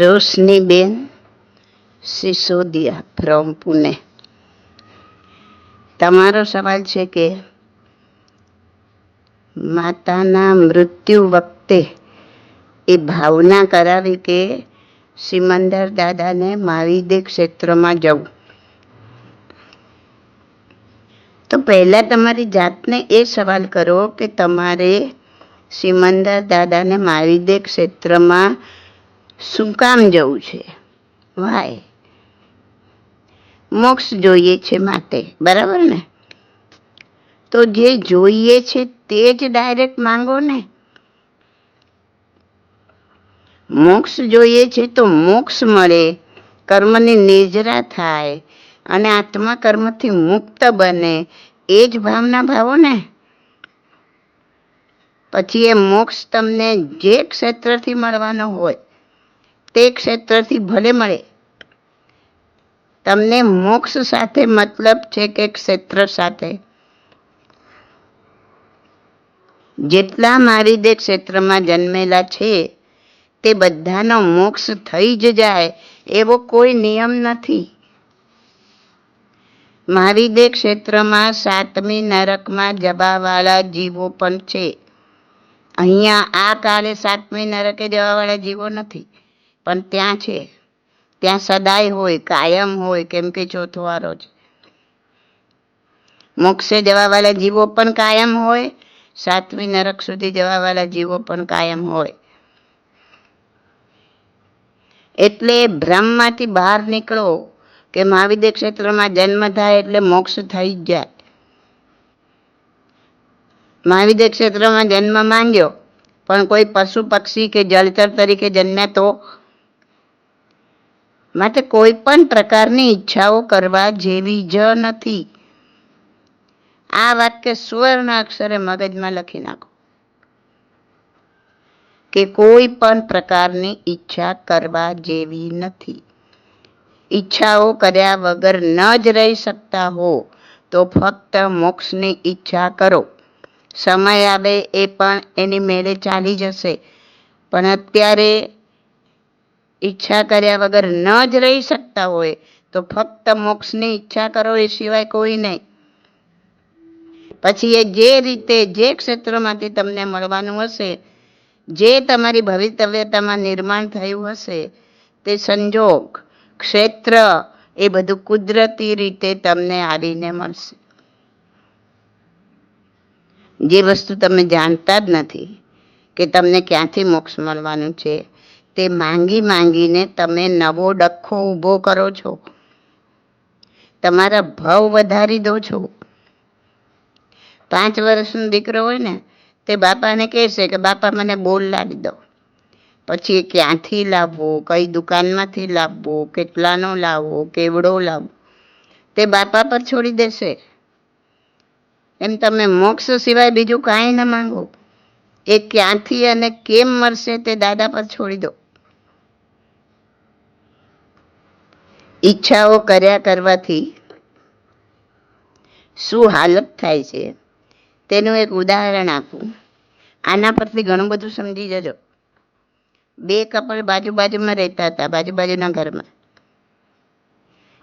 રોશનીબેન Sisodia from Pune. તમારો સવાલ છે કે માતાના મૃત્યુ વખતે એ ભાવના કરાવી કે સિમંદર દાદાને મહાવિદ્ય ક્ષેત્રમાં જવું? તો પહેલા તમારી જાતને એ સવાલ કરો કે તમારે સિમંદર દાદાને મહાવિદ્ય ક્ષેત્રમાં શું કામ જવું છે? વાય. મોક્ષ જોઈએ છે માટે, બરાબર ને? તો જે જોઈએ છે તે જ ડાયરેક્ટ માંગો ને? મોક્ષ જોઈએ છે તો મોક્ષ મળે, કર્મની નિજરા થાય, અને આત્મા કર્મથી મુક્ત બને, એ જ ભાવના ભાવો ને? પછી એ મોક્ષ તમને જે ક્ષેત્રથી મળવાનો હોય તે ક્ષેત્રથી ભલે મળે. તમને મોક્ષ સાથે મતલબ છે કે ક્ષેત્ર સાથે. જેટલા મારી ક્ષેત્રમાં જન્મેલા છે, તે બધાનો મોક્ષ થઈ જ જાય એવો કોઈ નિયમ નથી. મહાવિદ્ય ક્ષેત્રમાં સાતમી નરકમાં જવાવાળા જીવો પણ છે. અહીંયા આ કાળે સાતમી નરકે જવાવાળા જીવો નથી. પણ ત્યાં છે. ત્યાં સદાય હોય, કાયમ હોય, કેમ કે ચોથો વારો છે. મોક્ષે જવાવાળા જીવો પણ કાયમ હોય, સાતમી નરક સુધી જવાવાળા જીવો પણ કાયમ હોય. એટલે ભ્રમમાંથી બહાર નીકળો કે મહાવિદ્ય ક્ષેત્રમાં જન્મ થાય એટલે મોક્ષ થઈ જ જાય. મહાવિદ્ય ક્ષેત્રમાં જન્મ માંગ્યો, પણ કોઈ પશુ પક્ષી કે જળચર તરીકે જન્મ્યા તો માટે કોઈ પણ પ્રકારની ઈચ્છાઓ કરવા જેવી જ નથી. આ વાક્ય સુવર્ણ અક્ષરે મગજમાં લખી નાખો. કે કોઈ પણ પ્રકારની ઈચ્છા કરવા જેવી નથી. ઈચ્છાઓ કર્યા વગર ન જ રહી શકતા હો, તો ફક્ત મોક્ષની ઈચ્છા કરો. સમય આવે એ પણ એની મેળે ચાલી જશે. પણ અત્યારે ઈચ્છા કર્યા વગર ન જ રહી શકતા હોય, તો ફક્ત મોક્ષની ઈચ્છા કરો એ સિવાય કોઈ નહીં. પછી એ જે રીતે, જે ક્ષેત્રમાંથી તમને મળવાનું હશે, જે તમારી ભવિતવ્યતામાં નિર્માણ થયું હશે, તે સંજોગ, ક્ષેત્ર, એ બધું કુદરતી રીતે તમને આવીને મળશે. જે વસ્તુ તમે જાણતા જ નથી કે તમને ક્યાંથી મોક્ષ મળવાનું છે તે માંગી માંગીને તમે નવો ડખ્ખો ઊભો કરો છો. તમારા ભાવ વધારી દો છો. પાંચ વર્ષનો દીકરો હોય ને, તે બાપાને કહેશે કે, બાપા, મને બોલ લાવી દો. પછી ક્યાંથી લાવવો, કઈ દુકાનમાંથી લાવવો, કેટલાનો લાવવો, કેવડો લાવવો? તે બાપા પર છોડી દેશે. એમ તમે મોક્ષ સિવાય બીજું કાંઈ ન માંગો. એ ક્યાંથી અને કેમ મળશે તે દાદા પર છોડી દો. ઈચ્છાઓ કર્યા કરવાથી શું હાલત થાય છે, તેનું એક ઉદાહરણ આપું. આના પરથી ઘણું બધું સમજી જજો. બે કપલ બાજુ બાજુમાં રહેતા હતા બાજુ બાજુના ઘરમાં.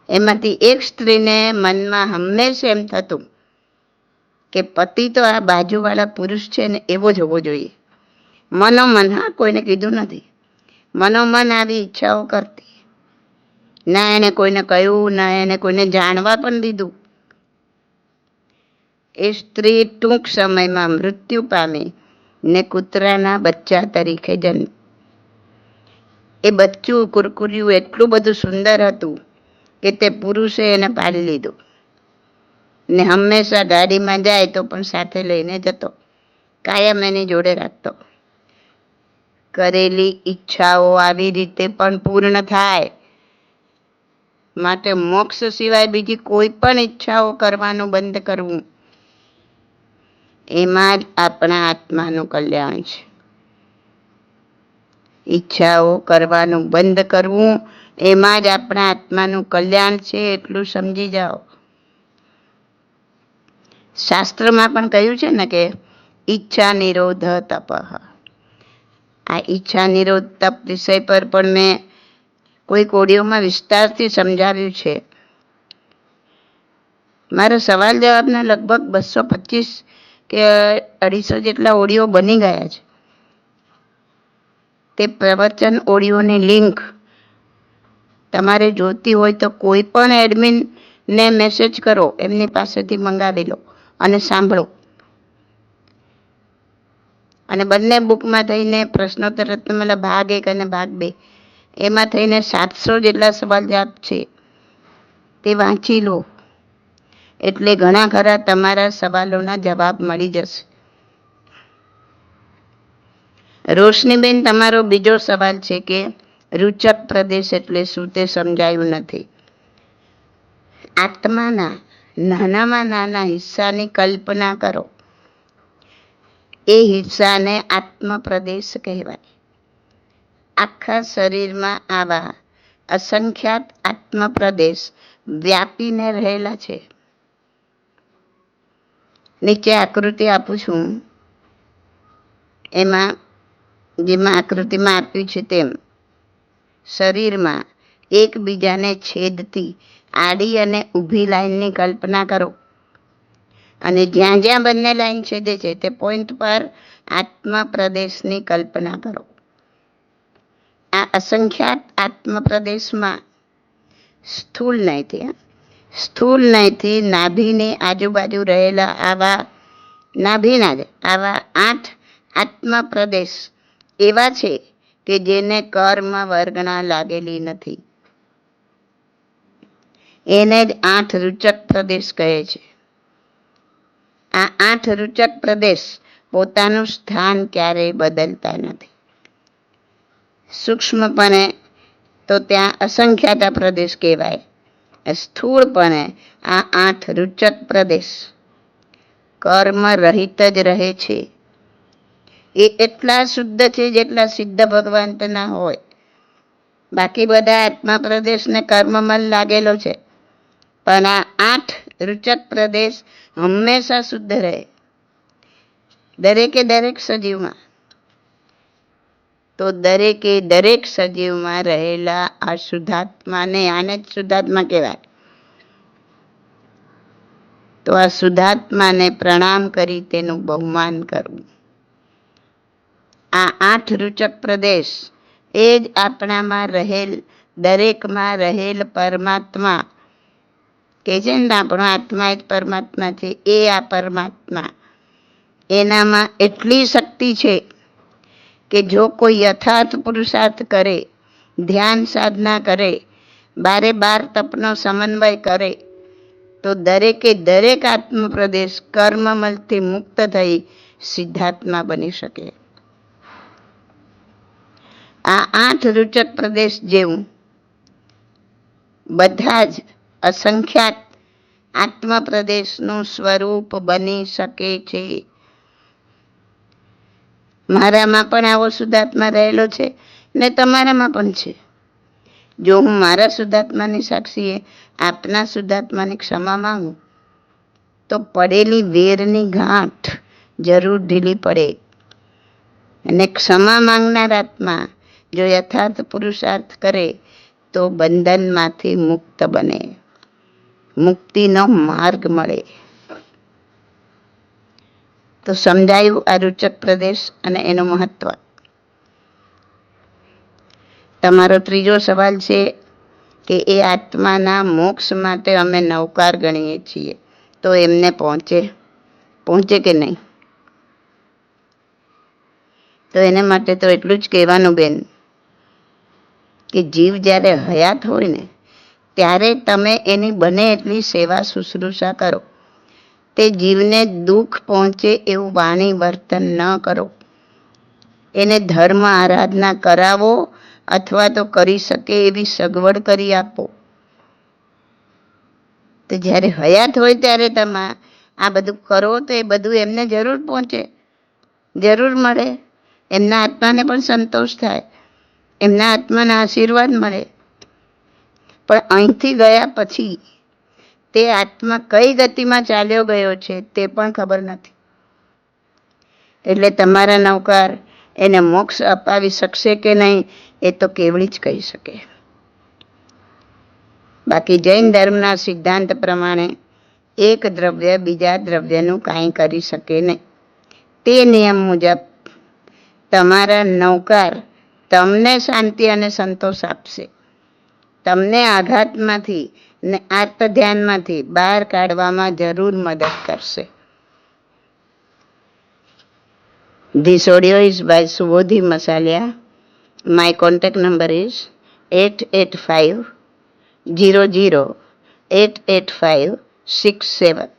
એમાંથી એક સ્ત્રીને મનમાં હંમેશા એમ થતું કે પતિ તો આ બાજુવાળા પુરુષ છે ને એવો જ હોવો જોઈએ. મનોમન, હા, કોઈને કીધું નથી. મનોમન આવી ઈચ્છાઓ કરતી. ના, એને કોઈને કહ્યું, ના, એને કોઈને જાણવા પણ દીધું. એ સ્ત્રી ટૂંક સમયમાં મૃત્યુ પામી ને કૂતરાના બચ્ચા તરીકે જન્મ. એ બચ્ચું કુરકુર્યું એટલું બધું સુંદર હતું કે તે પુરુષે એને પાડી લીધું ને હંમેશા ગાડીમાં જાય તો પણ સાથે લઈને જતો, કાયમ એની જોડે રાખતો. કરેલી ઈચ્છાઓ આવી રીતે પણ પૂર્ણ થાય. માટે મોક્ષ સિવાય બીજી કોઈ પણ ઈચ્છાઓ કરવાનું બંધ કરવું. એમાં જ આપણા આત્માનું કલ્યાણ છે. ઈચ્છાઓ કરવાનું બંધ કરવું, એમાં જ આપણા આત્માનું કલ્યાણ છે એટલું સમજી જાઓ. શાસ્ત્રમાં પણ કહ્યું છે ને કે, ઈચ્છા નિરોધ તપ. આ ઈચ્છા નિરોધ તપ વિષય પર પણ મેં કોઈક ઓડિયોમાં વિસ્તારથી સમજાવ્યું છે. મારા સવાલ જવાબના લગભગ બસો પચીસ કે અઢીસો જેટલા ઓડિયો બની ગયા છે. તે પ્રવચન ઓડિયોની લિંક તમારે જોતી હોય તો કોઈ પણ એડમિનને મેસેજ કરો, એમની પાસેથી મંગાવી લો અને સાંભળો. અને બંને બુકમાં થઈને પ્રશ્નોત્તર રત્નમાલા ભાગ એક અને ભાગ બે એમાં થઈને સાતસો જેટલા સવાલ જવાબ છે. તે વાંચી લો. એટલે ઘણા ખરા તમારા સવાલોના જવાબ મળી જશે. રોશનીબેન, તમારો બીજો સવાલ છે કે રૂચક પ્રદેશ એટલે શું તે સમજાયું નથી. આત્માના નાનામાં નાના હિસ્સાની કલ્પના કરો. એ હિસ્સાને આત્મપ્રદેશ કહેવાય. આખા શરીરમાં આવા અસંખ્યાત આત્મપ્રદેશ વ્યાપીને રહેલા છે. નીચે આકૃતિ આપું છું. એમાં જેમાં આકૃતિમાં આપ્યું છે તેમ, શરીરમાં એકબીજાને છેદતી આડી અને ઊભી લાઈનની કલ્પના કરો. અને જ્યાં જ્યાં બંને લાઈન છેદે છે તે પોઈન્ટ પર આત્મા પ્રદેશની કલ્પના કરો. આ અસંખ્યાત આત્મપ્રદેશમાં સ્થૂળ નહીંથી સ્થૂળ નહીંથી નાભીની આજુબાજુ રહેલા આવા નાભીના જ, આવા આઠ આત્મપ્રદેશ એવા છે કે જેને કર્મ વર્ગના લાગેલી નથી. એને જ આઠ રૂચક પ્રદેશ કહે છે. આ આઠ રૂચક પ્રદેશ પોતાનું સ્થાન ક્યારેય બદલતા નથી. સૂક્ષ્મપણે તો ત્યાં અસંખ્યાતા પ્રદેશ કહેવાય. સ્થૂળપણે આ આઠ રૂચક પ્રદેશ કર્મ રહિત જ રહે છે. એ એટલા શુદ્ધ છે જેટલા સિદ્ધ ભગવંતના હોય. બાકી બધા આત્મા પ્રદેશને કર્મમલ લાગેલો છે. પણ આ આઠ રૂચક પ્રદેશ હંમેશા શુદ્ધ રહે. દરેકે દરેક સજીવમાં તો દરેકે દરેક સજીવમાં રહેલા આ શુદ્ધાત્માને આને જ શુદ્ધાત્મા કહેવાય. તો આ શુદ્ધાત્માને પ્રણામ કરી તેનું બહુમાન કરવું. આ આઠ રૂચક પ્રદેશ એ જ આપણામાં રહેલ, દરેકમાં રહેલ પરમાત્મા. કે છે ને આપણો આત્મા જ પરમાત્મા છે, એ આ પરમાત્મા. એનામાં એટલી શક્તિ છે કે જો કોઈ યથાર્થ પુરુષાર્થ કરે, ધ્યાન સાધના કરે, બારે બાર તપનો સમન્વય કરે, તો દરેકે દરેક આત્મપ્રદેશ કર્મમલથી મુક્ત થઈ સિદ્ધાત્મા બની શકે. આ આઠ રૂચક પ્રદેશ જેવું બધા જ અસંખ્યાત આત્મપ્રદેશનું સ્વરૂપ બની શકે છે. મારામાં પણ આવો શુદ્ધાત્મા રહેલો છે ને તમારામાં પણ છે. જો હું મારા શુદ્ધાત્માની સાક્ષીએ આપના શુદ્ધાત્માની ક્ષમા માંગું, તો પડેલી વેરની ગાંઠ જરૂર ઢીલી પડે. અને ક્ષમા માંગનાર આત્મા જો યથાર્થ પુરુષાર્થ કરે, તો બંધનમાંથી મુક્ત બને. મુક્તિનો માર્ગ મળે. તો સમજાયું આ રૂચક પ્રદેશ અને એનું મહત્વ. તમારો ત્રીજો સવાલ છે કે એ આત્માના મોક્ષ માટે અમે નવકાર ગણીએ છીએ, તો એમને પહોંચે? પહોંચે કે નહીં? તો એને માટે તો એટલું જ કહેવાનું બેન, કે જીવ જ્યારે હયાત હોય ને, ત્યારે તમે એની બને એટલી સેવા શુશ્રૂષા કરો. તે જીવને દુઃખ પહોંચે એવું વાણી વર્તન ન કરો. એને ધર્મ આરાધના કરાવો અથવા તો કરી શકે એવી સગવડ કરી આપો. તો જ્યારે હયાત હોય ત્યારે તમે આ બધું કરો તો એ બધું એમને જરૂર પહોંચે. જરૂર મળે. એમના આત્માને પણ સંતોષ થાય. એમના આત્માના આશીર્વાદ મળે. પણ અહીંથી ગયા પછી તે આત્મા કઈ ગતિમાં ચાલ્યો ગયો છે તે પણ ખબર નથી. એટલે તમારા નૌકાર એને મોક્ષ અપાવી શકશે કે નહીં એ તો કેવળી જ કહી શકે. બાકી જૈન ધર્મના સિદ્ધાંત પ્રમાણે એક દ્રવ્ય બીજા દ્રવ્યનું કાંઈ કરી શકે નહીં. તે નિયમ મુજબ તમારા નૌકાર તમને શાંતિ અને સંતોષ આપશે. તમને આઘાતમાંથી ને આર્ત ધ્યાનમાંથી બહાર કાઢવામાં જરૂર મદદ કરશે This audio is by Subodhi Masalia. My contact number is 885 00 885 67.